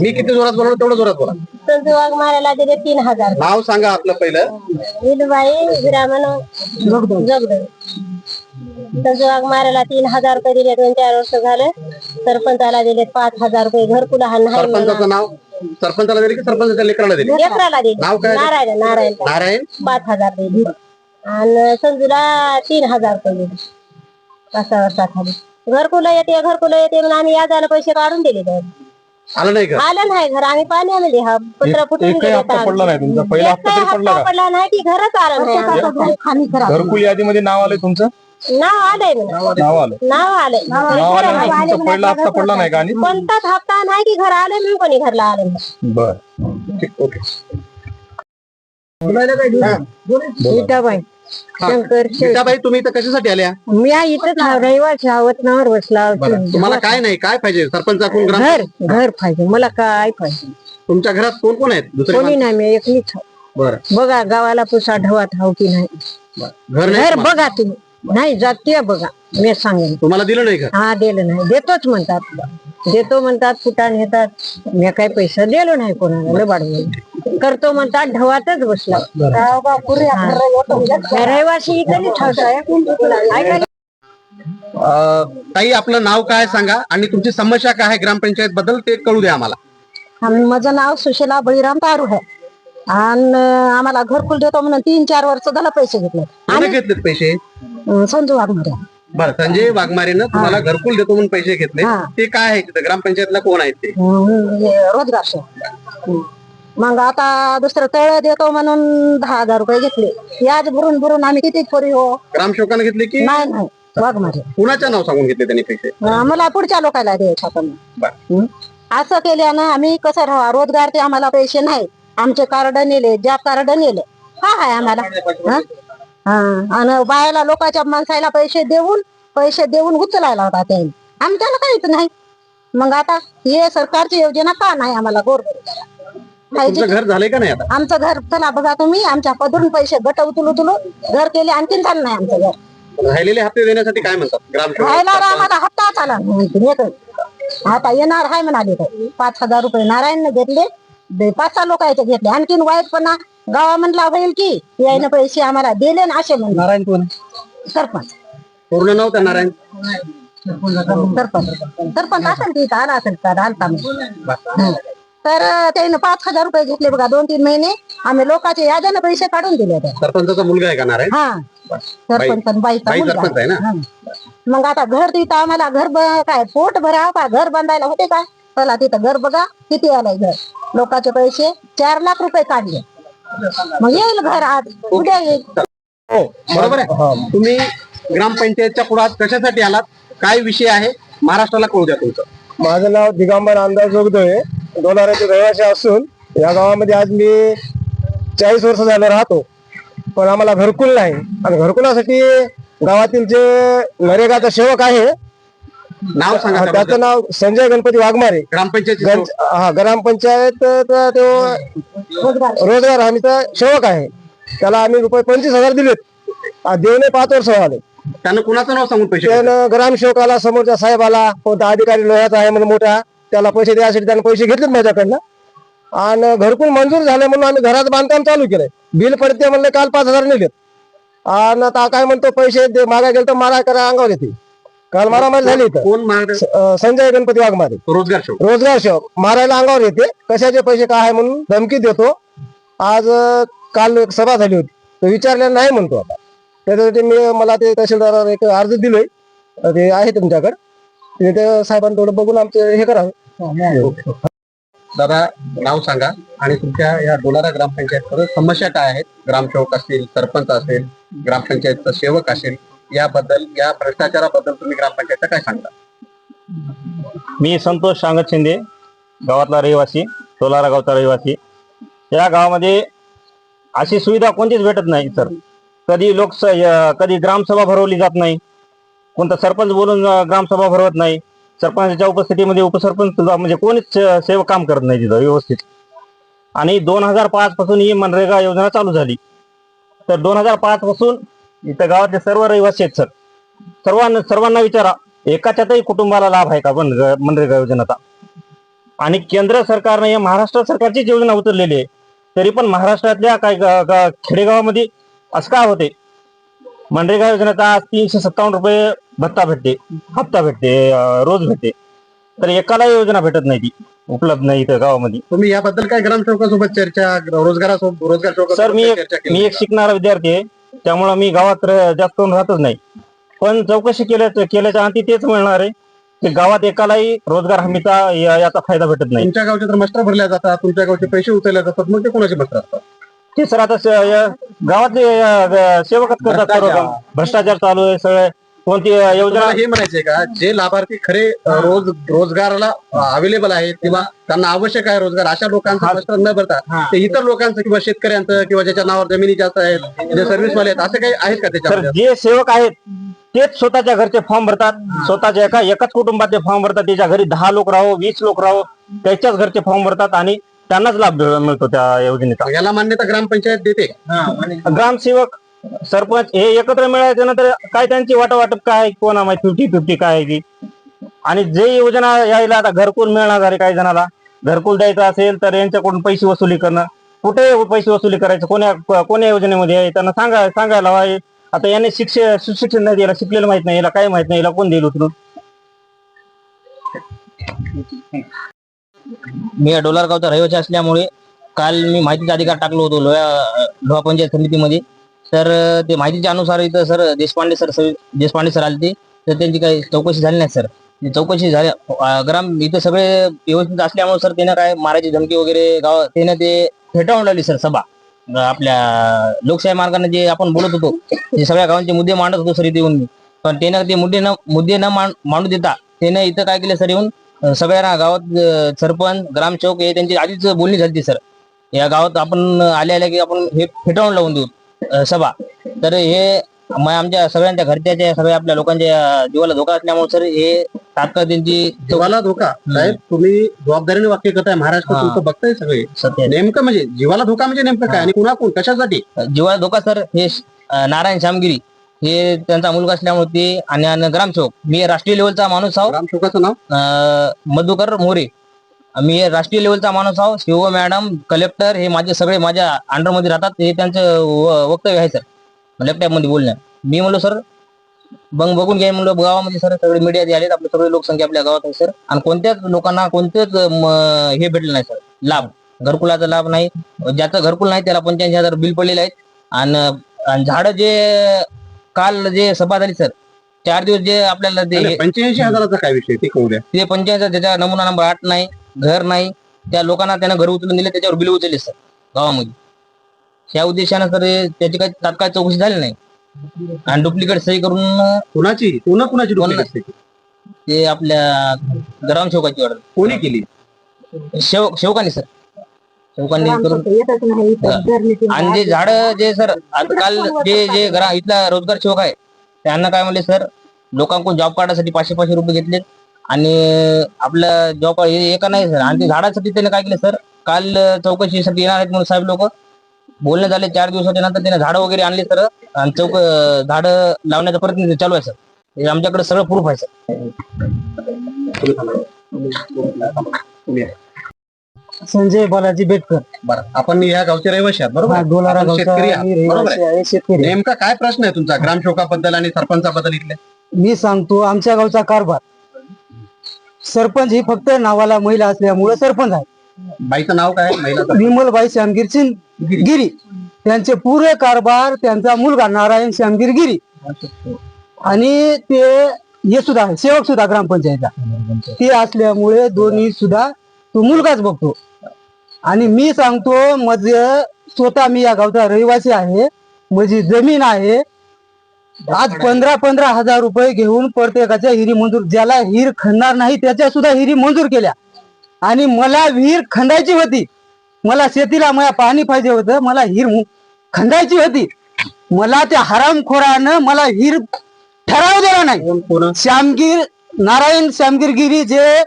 मी किती जोरात बोललो तेवढं जोरात बोला. दिले तीन हजार. नाव सांगा आपलं पहिलं. विलबाई विरामन जगदळ तीन हजार रुपये दिले दोन चार वर्ष झाले. सरपंचाला दिले पाच हजार रुपये घरकुल हा नाही सरपंचाचं नाव? सरपंचाला दिले की सरपंचाच्या लेकराला दिले? लेकराला दिले. नाव काय? नारायण नारायण. नारायण? पाच हजार दिले. आणि संजूला तीन हजार रुपये दिले. पाच सहा वर्षाखाली. घरकुल येते घरकुल येते म्हणून आम्ही याजाला पैसे काढून दिले घर आलं नाही का? आलं नाही. घर आम्ही पाण्यामध्ये हा पत्र फुटून एकही गेले हप्ता तर पडला नाही तुमचा. पहिला हप्ता एकही तरी पडला हप्ता का? पडला नाही. की घरच आलं. नाही आमचं. घरकुल यादीमध्ये नाव आलंय तुमचं? नाव आलंय म्हणा. नाव आलं नाव आलंय. नाव आलं नाही तुमचा पहिला हप्ता पडला नाही का आणि कोणताच हप्ता नाही की घर आले म्हणून कोणी घरला आलं नाही. बर. ठीक ओके. गीताबाई शंकर. गीताबाई तुम्ही इथं कशासाठी आल्या? मी आ इथंच हा रहिवासी आहोत नावर बसला बरं. तुम्हाला काय नाही काय पाहिजे? सरपंचाकडून ग्राम घर घर पाहिजे. मला काय पाहिजे? तुमच्या घरात कोण कोण आहेत? दुसरे कोणी नाही मी एकलीच आहे. बरं. बघा गावाला पुसा ढवात हाव की नाही. बरं. घर नाही घर तुम्हाला? बघा तुम्ही. नाही जातीय बघा. मी सांगेन. तुम्हाला दिलं नाही घर? हा दिलं नाही. देतोच म्हणतात. देतो म्हणतात फुटा नेतात मी काही पैसा दिलो नाही कोणाला लबाड करतो म्हणतात ढवातच बसला. रहिवासी इकडे ठेवताय अं, ताई आपलं नाव काय सांगा? आणि तुमची समस्या काय आहे ग्रामपंचायत बद्दल ते कळू द्या आम्हाला. आम- माझं नाव सुशीला बळीराम तारू आहे. आणि आम्हाला घरकुल देतो म्हणून तीन चार वर्ष झालं पैसे घेतले कोणी घेतलेत पैसे? संजू वाघमारे. बरं संजय वाघमारेनं तुम्हाला घरकुल देतो म्हणून पैसे घेतले. हा. ते काय आहे तिथं? ग्रामपंचायतला कोण आहेत ते? हे रोजगार. मग आता दुसरं तळ देतो म्हणून दहा हजार रुपये घेतले. याच भरून भरून आम्ही किती पोरी हो? ग्रामसेवकाने घेतले की? नाही नाही. वाघमारे. कुणाचं नाव सांगून घेतले त्यांनी पैसे? आम्हाला पुढच्या लोकांना द्यायचं बरं. हं? असं केल्यानं आम्ही कसं राहा रोजगार ते आम्हाला पैसे नाही आमचे कार्ड नेले जॉब कार्ड नेले. हा आहे आम्हाला. हं? हा आणि बायाला लोकांच्या माणसाला पैसे देऊन पैसे देऊन उचलायला होता त्यांनी आमच्याला काहीच नाही. मग आता हे सरकारची योजना का नाही आम्हाला गोर तुमचं घर झालंय का नाही आता? आमचं घर चला बघा तुम्ही आमच्या पदरून पैसे गट उचलू उचलू घर केले आणखीन झालं नाही आमचं घर. राहिलेले हप्ते देण्यासाठी काय म्हणतात? ग्रामसेवक राहायला आम्हाला हप्ता आला येतो आता येणार आहे म्हणाले ते. पाच हजार रुपये नारायणने घेतले. दे- पाच सहा लोकांचे घेतले. आणखीन वाईटपणा गावा म्हणला होईल की? यायनं पैसे आम्हाला दिले ना असे नारायण कोण? सरपंच. पूर्ण नाव नारायण? सरपंच. सरपंच असेल की आला असेल का? आलता. हं. तर अं, त्यानं पाच हज़ार रुपये घेतले बघा दोन तीन महिने. आम्ही लोकांचे याद्यानं पैसे काढून दिले सरपंचाचा मुलगा आहे का नारायण? हा. सरपंच आणि बाईचा बाई मुलगा. सरपंच आहे ना? हं. मग आता घर तिथं आम्हाला घर ब- काय पोट भराव का? घर बांधायला होते काय चला तिथं घर बघा. किती आलंय घर? लोकांचे पैसे. चार लाख रुपये काढले. मग येईल घर आज उद्या येईल. हो बरोबर आहे. तुम्ही ग्रामपंचायतच्या पुढात कशासाठी आलात? काय विषय आहे? महाराष्ट्राला कळू द्या तुमचं. माझं नाव दिगंबर अंदाज जोगदोय डोलाऱ्याचे रहिवासी असून या गावामध्ये आज मी चाळीस वर्ष झालं राहतो. पण आम्हाला घरकुल नाही. आणि घरकुलासाठी गावातील जे नरेगाचा सेवक आहे नाव सांगा त्याचं. नाव संजय गणपती वाघमारे. ग्रामपंचायत हा ग्रामपंचायत तो रोजगार हमीचा सेवक आहे. त्याला आम्ही रुपये पंचवीस हजार दिलेत. देऊन पाच वर्ष झाले. त्यानं कुणाचं नाव सांगून पैसे घेतले? त्यानं ग्रामसेवकाला समोरच्या साहेबाला कोणता अधिकारी लोह्याचा आहे म्हणून मोठा त्याला पैसे द्यायसाठी त्याने पैसे घेतलेत माझ्याकडनं. आणि घरकुल मंजूर झाले म्हणून आम्ही घराचं बांधकाम चालू केलंय. बिल पडते म्हणले काल पाच हजार नेलेत. आणि आता काय म्हणतो पैसे मागा गेलं तर मारा करा अंगावर येते. काल मारामारी झाली इथं. कोण अं, संजय गणपती वाघमारे. रोजगार शो. रोजगार सेवक मारायला अंगावर येते. कशाचे पैसे काय आहे म्हणून धमकी देतो. आज अं, काल एक सभा झाली होती. तो विचारलेला नाही म्हणतो आता. त्याच्यासाठी मी मला ते तहसीलदारावर एक अर्ज दिलोय. अं, ते आहे तुमच्याकडे. ते ते साहेबांनी थोडं बघून आमचं हे करावं दादा नाव सांगा. आणि तुमच्या या डोलारा ग्रामपंचायत समस्या काय आहेत? ग्रामसेवक असतील सरपंच असेल ग्रामपंचायतचा सेवक असेल याबद्दल या भ्रष्टाचाराबद्दल तुम्ही ग्रामपंचायतचा काय सांगता? मी संतोष सांगत शिंदे गावातला रहिवासी टोलारा गावचा रहिवासी. या गावामध्ये अशी सुविधा कोणतीच भेटत नाही सर कधी लोकस कधी ग्रामसभा भरवली जात नाही. कोणता सरपंच बोलून ग्रामसभा भरवत नाही. सरपंचाच्या उपस्थितीमध्ये उपसरपंच म्हणजे कोणीच सेवा सेवक काम करत नाही तिथं व्यवस्थित. आणि दोन हजार पाच पासून ही मनरेगा योजना चालू झाली. तर दोन हजार पाच पासून इथं गावातले सर्व रहिवासी आहेत सर. सर्वांना सर्वांना विचारा एकाच्यातही कुटुंबाला लाभ आहे का मनरेगा मनरेगा योजनेचा? आणि केंद्र सरकारने या महाराष्ट्र सरकारचीच योजना उचललेली आहे तरी पण महाराष्ट्रातल्या काही खेडेगावामध्ये असं का होते? मनरेगा योजनेचा आज तीनशे सत्तावन्न रुपये भत्ता भेटते हप्ता भेटते रोज भेटते. तर एकाला योजना भेटत नाही ती उपलब्ध नाही इथं गावामध्ये. तुम्ही याबद्दल काय ग्रामसेवकासोबत चर्चा रोजगारासोबत रोजगार सर मी मी एक शिकणारा विद्यार्थी आहे. त्यामुळे मी गावात र- जास्त करून राहतच नाही. पण चौकशी केल्या केल्याच्या अंती तेच मिळणार आहे की गावात एकालाही रोजगार हमीचा या- याचा फायदा भेटत नाही. तुमच्या गावचे तर मस्टर भरल्या जातात तुमच्या गावचे पैसे उचलले जातात मग ते कोणाचे मस्टर असतात? ते सर आता स- या गावातले अ, ग- सेवकच करतात सर्व काम भ्रष्टाचार चालू आहे सगळे कोणती योजना? हे म्हणायचंय का जे लाभार्थी खरे रोज रोजगाराला अवेलेबल आहेत किंवा त्यांना आवश्यक आहे रोजगार अशा लोकांचं मस्टर न भरता ते इतर लोकांचं किंवा शेतकऱ्यांचं किंवा ज्याच्या नावावर जमिनी जास्त आहेत जे सर्व्हिसवाले आहेत असं काही आहेत का तर त्याच्यामध्ये जे सेवक आहेत तेच स्वतःच्या घरचे फॉर्म भरतात. स्वतःच्या एका एकाच कुटुंबाचे फॉर्म भरतात. त्याच्या घरी दहा लोक राहो वीस लोक राहो त्याच्याच घरचे फॉर्म भरतात आणि त्यांनाच लाभ मिळ- मिळतो त्या योजनेचा. याला मान्यता ग्रामपंचायत देते ग्रामसेवक सरपंच हे एकत्र मिळायचं नंतर काय त्यांची वाटावाटप काय? आहे, कोणा माहिती फिफ्टी फिफ्टी काय आहे की आणि जे योजना यायला आता घरकुल मिळणार आहे काही जणाला. घरकुल द्यायचं असेल तर यांच्याकडून पैसे वसुली करणं. कुठे पैसे वसुली करायचं? कोण्या कोण्या योजनेमध्ये आहे? त्यांना सांगा सांगायला हवं आता याने शिक्षण सुशिक्षण नाही दिला शिकलेलं माहीत नाही याला काय माहीत नाही याला कोण देईल उचलून? मी डोलारगावचा रहिवासी असल्यामुळे काल मी माहितीचा अधिकार टाकलो होतो लोहा लोहा पंचायत समितीमध्ये. तर ते माहितीच्या अनुसार इथं sir Deshpande sir Deshpande sir आले ते तर त्यांची काही चौकशी झाली नाही सर. चौकशी झाल्या ग्राम इथं सगळे व्यवस्थित असल्यामुळे सर त्यानं काय मारायची धमकी वगैरे गाव त्यानं ते फेटाळून लावली सर सभा. आपल्या लोकशाही मार्गाने जे आपण बोलत होतो ते सगळ्या गावांचे मुद्दे मांडत होतो सर इथे येऊन मी. पण त्यानं ते मुद्दे न मुद्दे न मांडू देता त्यानं इथं काय केलं सर येऊन सगळ्या सगळ्यांना गावात सरपंच ग्रामचौक हे त्यांची आधीच बोलणी झाली सर. या गावात आपण आल्या आल्या की आपण हे फेटाळून लावून देऊ. अं, सभा. तर हे म- आमच्या सगळ्यांच्या घरच्याच्या सगळ्या आपल्या लोकांच्या जीवाला धोका असल्यामुळे सर हे तात्काळ त्यांची जीवाला धोका? साहेब तुम्ही जबाबदारीने वाक्य करताय महाराष्ट्र हा. तुमचं बघताय सगळे. सत्य नेमकं म्हणजे जीवाला धोका म्हणजे नेमकं काय आणि कुणा कोण कशासाठी जीवाला धोका सर हे श- अं, नारायण श्यामगिरी. हे त्यांचा मुलगा असल्यामुळे ते आणि आणि ग्रामसेवक. मी राष्ट्रीय लेवलचा माणूस आहो. ग्रामसेवकाचं नाव? अं, मधुकर मोरे. मी राष्ट्रीय लेवलचा माणूस आहो शिव मॅडम कलेक्टर हे माझे सगळे माझ्या अंडरमध्ये राहतात. हे त्यांचं व- वक्तव्य आहे सर. लॅपटॉपमध्ये बोलणं. मी म्हणलो सर बघ बघून घ्या. म्हणलो गावामध्ये सर सगळे मीडिया आले आपले सगळे लोकसंख्या आपल्या गावात आहे सर. आणि कोणत्याच लोकांना कोणतेच म, हे भेटलं नाही सर. लाभ. घरकुलाचा लाभ नाही. ज्याचं घरकुल नाही त्याला पंच्याऐंशी हजार बिल पडलेले आहेत. आणि आणि झाडं जे काल जे सभा झाली सर चार दिवस जे आपल्याला ते पंच्याऐंशी हजाराचा काय विषय ते कळू द्या. ते पंचायत त्याचा नमुना नंबर आठ नाही. घर नाही त्या लोकांना त्यानं घर उचलून दिले त्याच्यावर बिल उचलले सर गावामध्ये. त्या उद्देशानं सर हे- त्याची काही तात्काळ चौकशी झाली नाही. आणि डुप्लिकेट सही करून कुणाची? पुन्हा कुणाची कोण duplicate state? ते आपल्या ग्रामसेवकाची ऑर्डर कोणी केली? शेव शेवकांनी सर. शेवकांनी करून येतच नाही इथं धरणीतून आणि जे झाड जे सर आजकाल जे जे घरा इथला रोजगार सेवक आहे त्यांना काय म्हणले सर लोकांकडून जॉब कार्डासाठी पाचशे पाचशे रुपये घेतले आणि आपलं जॉब एका नाही सर? आणि ते झाडासाठी त्याने काय केलं सर? काल चौकशीसाठी येणार आहेत म्हणून साहेब लोक. बोलणे झाले चार दिवसाच्या नंतर त्याने झाडं वगैरे आणले सर. आणि चौक झाडं लावण्याचा प्रयत्न चालू आहे सर. हे आमच्याकडे सगळं प्रूफ आहे सर. संजय बालाजी बेटकर. बरं आपण या गावचे रहिवासी आहात बरोबर? हा, आहे? डोलारा आपण गावचा शेतकरी आहात, मी बरोबर रहिवासी आहे आहे, शेतकरी. आहे. नेमका काय प्रश्न आहे तुमचा ग्रामसेवकाबद्दल आणि सरपंचाबद्दल इथले? मी सांगतो आमच्या गावचा कारभार. सरपंच ही फक्त नावाला महिला असल्यामुळे सरपंच आहे. बाईचं नाव काय? विमलबाई श्यामगिर सिंग गिरी. त्यांचे पुरे कारभार त्यांचा मुलगा नारायण श्यामगिर गिरी. आणि ते हे सुद्धा आहे, सेवक सुद्धा ग्रामपंचायतचा. ते असल्यामुळे दोन्ही सुद्धा तो मुलगाच बघतो. आणि मी सांगतो माझे स्वतः मी या गावचा रहिवासी आहे. माझी जमीन आहे. आज पंधरा पंधरा हजार रुपये घेऊन प्रत्येकाच्या हिरी मंजूर ज्याला हिर खणणार नाही त्याच्या सुद्धा हिरी मंजूर केल्या. आणि मला विहीर खंडायची होती. मला शेतीला मला पाणी पाहिजे होतं मला हिर खंडायची होती. मला त्या हरामखोरानं मला हिर ठराव दिला नाही. श्यामगिर नारायण श्यामगिर गिरी जे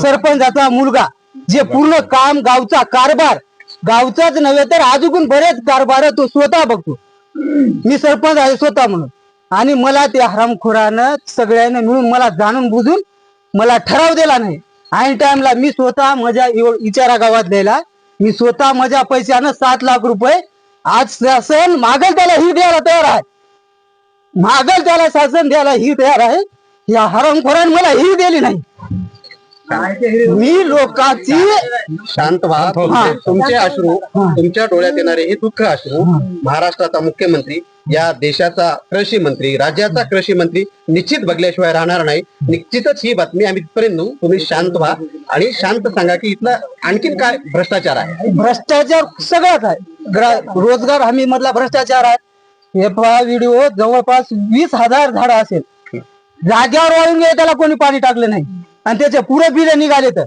सरपंचाचा मुलगा. जे पूर्ण काम गावचा कारभार गावचाच नव्हे तर अजून बरेच कारभार तो स्वतः बघतो. मी सरपंच आहे स्वतः म्हणून. आणि मला त्या हरामखोरानं सगळ्यांना मिळून मला जाणून बुजून मला ठराव दिला नाही. ऐन टाइमला मी स्वतः माझ्या इव- इचारा गावात द्यायला मी स्वतः माझ्या पैशानं सात लाख रुपये आज शासन मागल त्याला ही द्यायला तयार आहे. मागल त्याला शासन द्यायला ही तयार आहे. या हरमखोराने मला ही दिली नाही. मी लोकांची शांत व्हा. तुमचे अश्रू तुमच्या डोळ्यात येणारे हे दुःख अश्रू महाराष्ट्राचा मुख्यमंत्री या देशाचा कृषी मंत्री राज्याचा कृषी मंत्री निश्चित बघल्याशिवाय राहणार नाही. निश्चितच ही बातमी आम्ही तिथपर्यंत तुम्ही शांत व्हा. आणि शांत सांगा की इथलं आणखीन काय भ्रष्टाचार आहे? भ्रष्टाचार सगळ्यात आहे. ग्रा- रोजगार हमी मधला भ्रष्टाचार आहे. हे पहा व्हिडिओ. जवळपास वीस हजार झाड असेल. जाग्यावर वाळून गेले त्याला कोणी पाणी टाकलं नाही. आणि त्याचे पुरे बिल निघाले तर.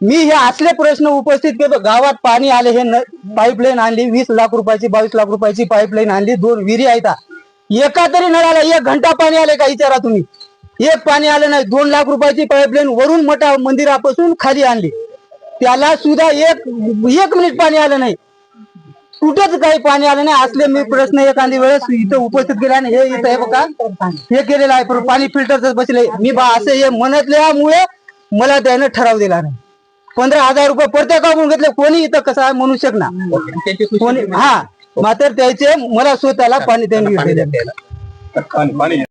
मी हे असले प्रश्न उपस्थित केलो. गावात पाणी आले हे पाईपलाईन आणली वीस लाख रुपयाची बावीस लाख रुपयाची पाईपलाईन आणली दोन विहिरी आहेत एका तरी नळाला एक घंटा पाणी आले का विचारा तुम्ही? एक पाणी आलं नाही दोन लाख रुपयाची पाईपलाईन वरून मोठ्या मंदिरापासून खाली आणली. त्याला सुद्धा एक एक मिनिट पाणी आलं नाही. कुठेच काही पाणी आलं नाही. असले मी प्रश्न एखादी वेळेस इथं उपस्थित केले आणि हे इथं हे बघा हे केलेलं आहे. पण पाणी फिल्टरच बसले. मी बा असं हे म्हणतल्यामुळे मला त्यानं ठराव दिला नाही. पंधरा हजार रुपये प्रत्येकाकडून घेतले? कोणी इथं कसं आहे म्हणू शकणार? कोणी हा मात्र त्याचे मला स्वतःला पाणी त्यांनी पाणी.